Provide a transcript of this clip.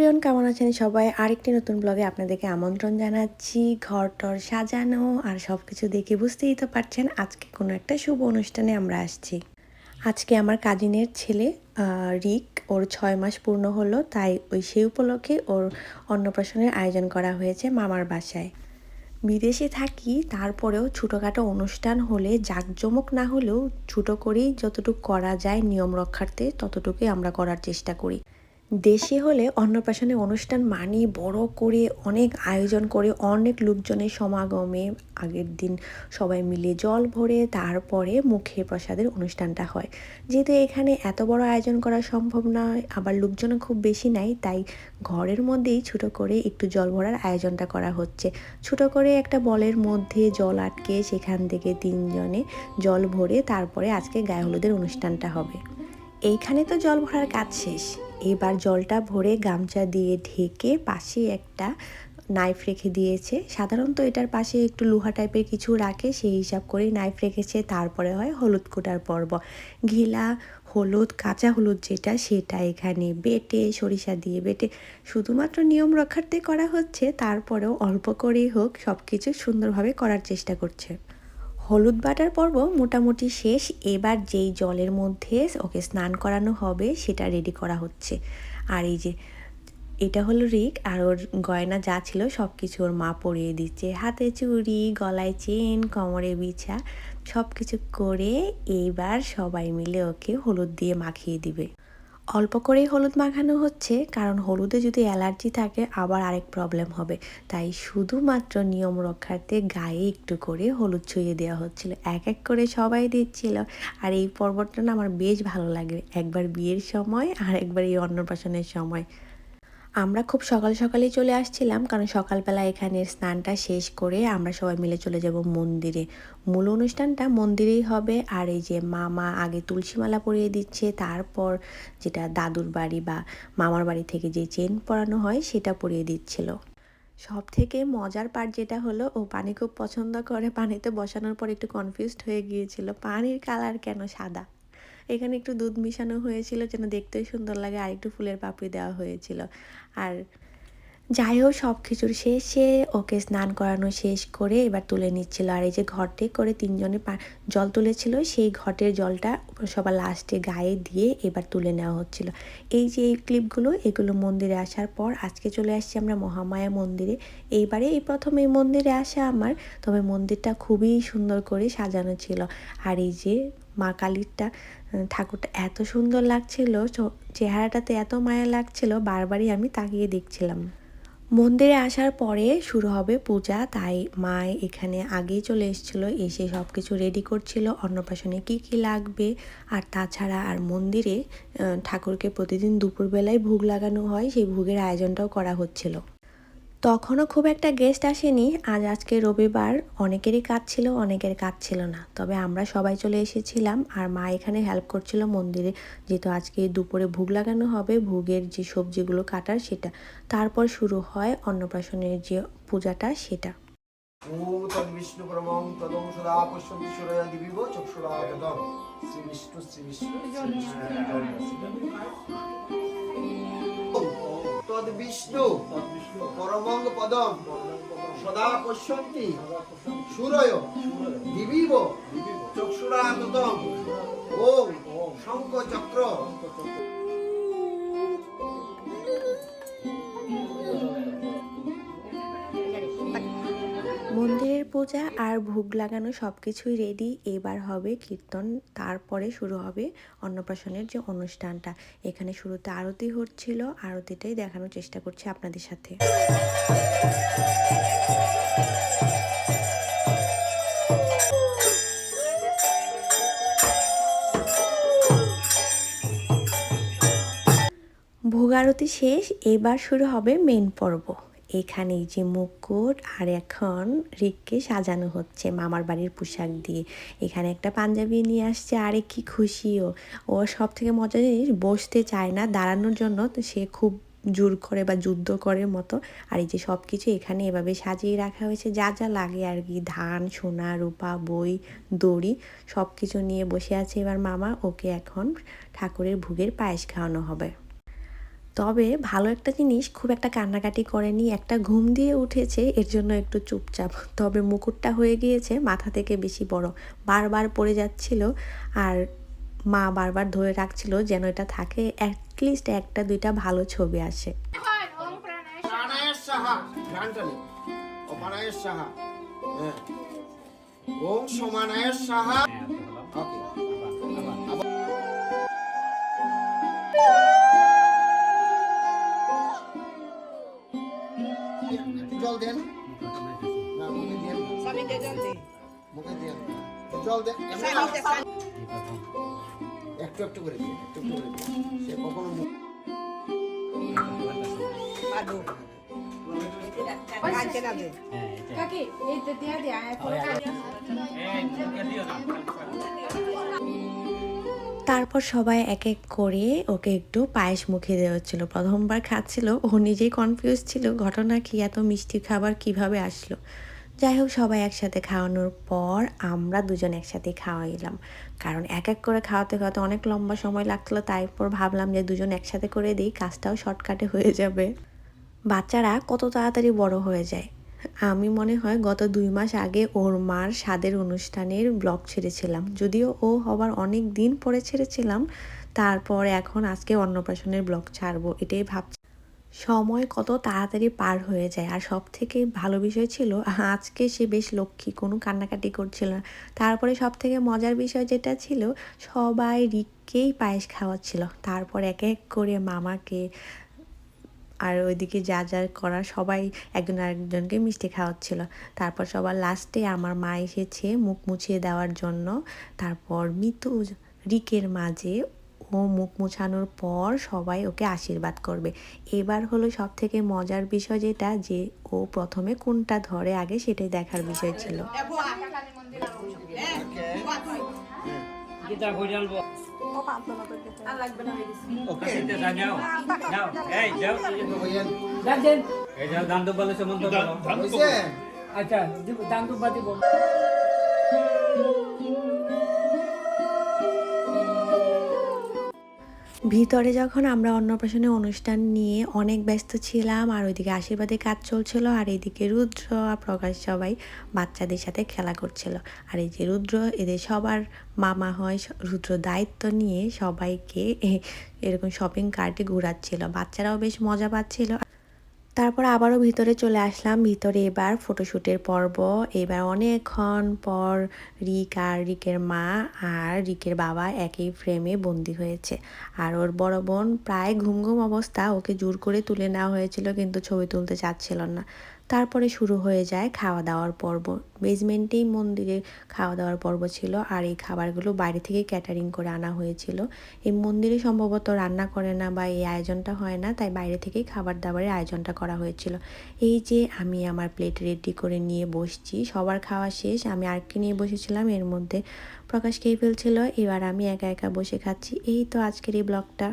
Everyone, কেমন আছেন সবাই? আরেকটি নতুন ব্লগে আপনাদেরকে আমন্ত্রণ জানাচ্ছি। ঘর টর সাজানো আর সব কিছু দেখে বুঝতেই তো পারছেন, আজকে কোনো একটা শুভ অনুষ্ঠানে আমরা আসছি। আজকে আমার কাজিনের ছেলে রিক, ওর ছয় মাস পূর্ণ হলো, তাই ওই সেই উপলক্ষে ওর অন্নপ্রাশনের আয়োজন করা হয়েছে মামার বাসায়। বিদেশে থাকি, তারপরেও ছোটোখাটো অনুষ্ঠান হলে জাঁকজমক না হলেও ছোটো করেই যতটুকু করা যায় নিয়ম রক্ষার্থে ততটুকুই আমরা করার চেষ্টা করি। দেশে হলে অন্নপ্রাশনের অনুষ্ঠান মানে বড় করে অনেক আয়োজন করে অনেক লোকজনের সমাগমে আগের দিন সবাই মিলে জল ভরে তারপরে মুখে প্রসাদের অনুষ্ঠানটা হয়। যেহেতু এখানে এত বড় আয়োজন করা সম্ভব নয়, আবার লোকজনও খুব বেশি নাই, তাই ঘরের মধ্যেই ছোটো করে একটু জল ভরার আয়োজনটা করা হচ্ছে। ছোটো করে একটা বলের মধ্যে জল আটকে সেখান থেকে তিনজনে জল ভরে তারপরে আজকে গায়ে হলুদের অনুষ্ঠানটা হবে। এইখানে তো জল ভরার কাজ শেষ। এবার জলটা ভরে গামছা দিয়ে ঢেকে পাশে একটা নাইফ রেখে দিয়েছে। সাধারণত এটার পাশে একটু লোহা টাইপের কিছু রাখে, সেই হিসাব করেই নাইফ রেখেছে। তারপরে হয় হলুদ কোটার পর্ব। ঘিলা হলুদ, কাঁচা হলুদ যেটা, সেটা এখানে বেটে, সরিষা দিয়ে বেটে শুধুমাত্র নিয়ম রক্ষার্থে করা হচ্ছে। তারপরেও অল্প করেই হোক সব কিছু সুন্দরভাবে করার চেষ্টা করছে। হলুদ বাটার পর্ব মোটামুটি শেষ। এবার যেই জলের মধ্যে ওকে স্নান করানো হবে, সেটা রেডি করা হচ্ছে। আর এই যে, এটা হলো রিক, আর ওর গয়না যা ছিল সব কিছু ওর মা পরিয়ে দিচ্ছে। হাতে চুড়ি, গলায় চেন, কোমরে বিছা সব কিছু করে এইবার সবাই মিলে ওকে হলুদ দিয়ে মাখিয়ে দিবে। অল্প করেই হলুদ মাখানো হচ্ছে, কারণ হলুদে যদি অ্যালার্জি থাকে, আবার আরেক প্রবলেম হবে। তাই শুধুমাত্র নিয়ম রক্ষার্থে গায়ে একটু করে হলুদ ছুঁয়ে দেওয়া হচ্ছিল। এক এক করে সবাই দিচ্ছিল। আর এই পর্বটা না আমার বেশ ভালো লাগে। একবার বিয়ের সময় আর একবার এই অন্নপ্রাশনের সময়। আমরা খুব সকাল সকালেই চলে আসছিলাম, কারণ সকালবেলা এখানে স্নানটা শেষ করে আমরা সবাই মিলে চলে যাব মন্দিরে। মূল অনুষ্ঠানটা মন্দিরেই হবে, আর এই যে মামা আগে তুলসীমালা পরিয়ে দিচ্ছে, তারপর যেটা দাদুর বাড়ি বা মামার বাড়ি থেকে যে চেন পরানো হয়, সেটা পরিয়ে দিচ্ছিল। সব থেকে মজার পার্ট যেটা হলো, ও পানি খুব পছন্দ করে, পানিতে বসানোর পর একটু কনফিউজড হয়ে গিয়েছিল, পানির কালার কেন সাদা? এখানে একটু দুধ মিশানো হয়েছিল যেন দেখতেও সুন্দর লাগে, আর একটু ফুলের পাপড়ি দেওয়া হয়েছিল। আর যাই হোক, সব কিছুর শেষে ওকে স্নান করানো শেষ করে এবার তুলে নিচ্ছিল। আর এই যে ঘটে করে তিনজনে জল তুলেছিল, সেই ঘটের জলটা সবার লাস্টে গায়ে দিয়ে এবার তুলে নেওয়া হচ্ছিল। এই যে এই ক্লিপগুলো, এগুলো মন্দিরে আসার পর আজকে চলে আসছি আমরা মহামায়া মন্দিরে। এইবারে এই প্রথম এই মন্দিরে আসা আমার, তবে মন্দিরটা খুবই সুন্দর করে সাজানো ছিল। আর এই যে মা কালীরটা ঠাকুরটা এত সুন্দর লাগছিল চেহারাটাতে এত মায়া লাগছিল, বারবারই আমি তাকিয়ে দেখছিলাম। মন্দিরে আসার পরে শুরু হবে পূজা, তাই মা এখানে আগেই চলে এসেছিল, এসে সব কিছু রেডি করছিল, অন্নপ্রাশনে কি কি লাগবে, আর তাছাড়া আর মন্দিরে ঠাকুরকে প্রতিদিন দুপুরবেলায় ভোগ লাগানো হয়, সেই ভোগের আয়োজনটাও করা হচ্ছিল। তখনও খুব একটা গেস্ট আসেনি। আজ আজকে রবিবার, অনেকেরই কাজ ছিল, অনেকের কাজ ছিল না। তবে আমরা সবাই চলে এসেছিলাম আর মা এখানে হেল্প করছিল মন্দিরে যেহেতু আজকে দুপুরে ভোগ লাগানো হবে, ভোগের যে সবজিগুলো কাটার সেটা। তারপর শুরু হয় অন্নপ্রাশনের যে পূজাটা, সেটা। শ্রী বিষ্ণু শ্রী বিষ্ণু। তদ্বিষ্ণু পরমঙ্গ পদম সদা পশ্যন্তি সুরয় দিবিব চক্ষুরাগতম ওম শঙ্খ চক্র পূজা আর ভোগ লাগানো সব কিছুই রেডি এবার হবে কীর্তন, তারপরে শুরু হবে অন্নপ্রাশনের যে অনুষ্ঠানটা। এখানে শুরুতে আরতি হচ্ছিল, আরতিটাই দেখানোর চেষ্টা করছি আপনাদের সাথে। ভোগ আরতি শেষ, এবার শুরু হবে মেন পর্ব। এখানে যে মুকুট আর এখন রিককে সাজানো হচ্ছে মামার বাড়ির পোশাক দিয়ে। এখানে একটা পাঞ্জাবি নিয়ে আসছে, আরে কি খুশিও। ও সব থেকে মজার জিনিস, বসতে চায় না, দাঁড়ানোর জন্য তো সে খুব জোর করে বা যুদ্ধ করে মতো। আর এই যে সব কিছু এখানে এভাবে সাজিয়ে রাখা হয়েছে, যা যা লাগে আর কি। ধান, সোনা, রূপা, বই, দড়ি সব কিছু নিয়ে বসে আছে এবার মামা। ওকে এখন ঠাকুরের ভোগের পায়েস খাওয়ানো হবে। তবে ভালো একটা জিনিস খুব একটা কান্নাকাটি করেনি একটা ঘুম দিয়ে উঠেছে এর জন্য একটু চুপচাপ। তবে মুকুটটা হয়ে গিয়েছে মাথা থেকে বেশি বড়। বারবার পড়ে যাচ্ছিল আর মা বারবার ধরে রাখছিল যেন এটা থাকে অ্যাটলিস্ট একটা দুইটা ভালো ছবি আসে। ওম সমানায় সাহা। ওকে দেন। না মুখে দেন মুখে দেন জল দেন না। একটু একটু করে দিন একটু একটু করে দিন। সে কখনো মুখ কাকি এই তো দিয়া দিয়া তারপর সবাই এক এক করে ওকে একটু পায়েস মুখে দেওয়া হচ্ছিল। প্রথমবার খাচ্ছিল, ও নিজেই কনফিউজ ছিল, ঘটনা কি, এত মিষ্টি খাবার কীভাবে আসলো? যাই হোক, সবাই একসাথে খাওয়ানোর পর আমরা দুজন একসাথে খাওয়াইলাম। কারণ এক এক করে খাওয়াতে খাওয়াতে অনেক লম্বা সময় লাগছিল, তারপর ভাবলাম যে দুজন একসাথে করে দিই, কাজটাও শর্টকাটে হয়ে যাবে। বাচ্চারা কত তাড়াতাড়ি বড় হয়ে যায়। আমি মনে হয় গত দুই মাস আগে ওর মার স্বাদের অনুষ্ঠানের ব্লগ ছেড়েছিলাম। যদিও ও হবার অনেক দিন পরে ছেড়েছিলাম, তারপর এখন আজকে অন্নপ্রাশনের ব্লগ ছাড়বো, এটাই ভাবছি। সময় কত তাড়াতাড়ি পার হয়ে যায়, আর সব থেকে ভালো বিষয় ছিল, আজকে সে বেশ লক্ষ্মী, কোনো কান্নাকাটি করছিল না। তারপরে সব থেকে মজার বিষয় যেটা ছিল, সবাই রিককেই পায়েস খাওয়াচ্ছিল। তারপর এক এক করে মামাকে আর ওইদিকে যা যা করা সবাই একজন আরেকজনকে মিষ্টি খাওয়াচ্ছিল। তারপর সবার লাস্টে আমার মা এসেছে মুখ মুছিয়ে দেওয়ার জন্য। তারপর মিতু রিকের মাঝে ও মুখ মুছানোর পর সবাই ওকে আশীর্বাদ করবে। এবার হলো সব থেকে মজার বিষয় যেটা যে ও প্রথমে কোনটা ধরে আগে সেটাই দেখার বিষয় ছিল। Kita hujan bu. Kita dah jauh. Jauh. Eh, jauh. হইয়েন দাদেন Eh, jauh dan tu balas semua tu. হইছে আচ্ছা দিব ভিতরে যখন আমরা অন্নপ্রাশনে অনুষ্ঠান নিয়ে অনেক ব্যস্ত ছিলাম, আর ওইদিকে আশীর্বাদে কাজ চলছিল, আর এইদিকে রুদ্র আর প্রকাশ সবাই বাচ্চাদের সাথে খেলা করছিল। আর এই যে রুদ্র, এদের সবার মামা হয় রুদ্র দায়িত্ব নিয়ে সবাইকে এরকম শপিং কার্টে ঘুরাচ্ছিল। বাচ্চারাও বেশ মজা পাচ্ছিল। তারপর আবারও ভিতরে চলে আসলাম। ভিতরে এবার ফটোশ্যুটের পর্ব। এবার অনেকক্ষণ পর রিক আর রিকের মা আর রিকের বাবা একই ফ্রেমে বন্দি হয়েছে। আর ওর বড় বোন প্রায় ঘুম ঘুম অবস্থা ওকে জোর করে তুলে নেওয়া হয়েছিল, কিন্তু ছবি তুলতে চাচ্ছিল না। তারপরে শুরু হয়ে যায় খাওয়া দাওয়ার পর্ব। বেসমেন্টেই মন্দিরে খাওয়া দাওয়ার পর্ব ছিল আর এই খাবারগুলো বাইরে থেকে ক্যাটারিং করে আনা হয়েছিল। এই মন্দিরে সম্ভবত রান্না করে না বা এই আয়োজনটা হয় না, তাই বাইরে থেকেই খাবার দাবারের আয়োজনটা করা হয়েছিল। এই যে আমি আমার প্লেট রেডি করে নিয়ে বসছি, সবার খাওয়া শেষ, আমি আরেকটি নিয়ে বসেছিলাম, এর মধ্যে প্রকাশ খেয়ে ফেলছিল, এবার আমি একা একা বসে খাচ্ছি। এই তো আজকের এই ব্লগটা।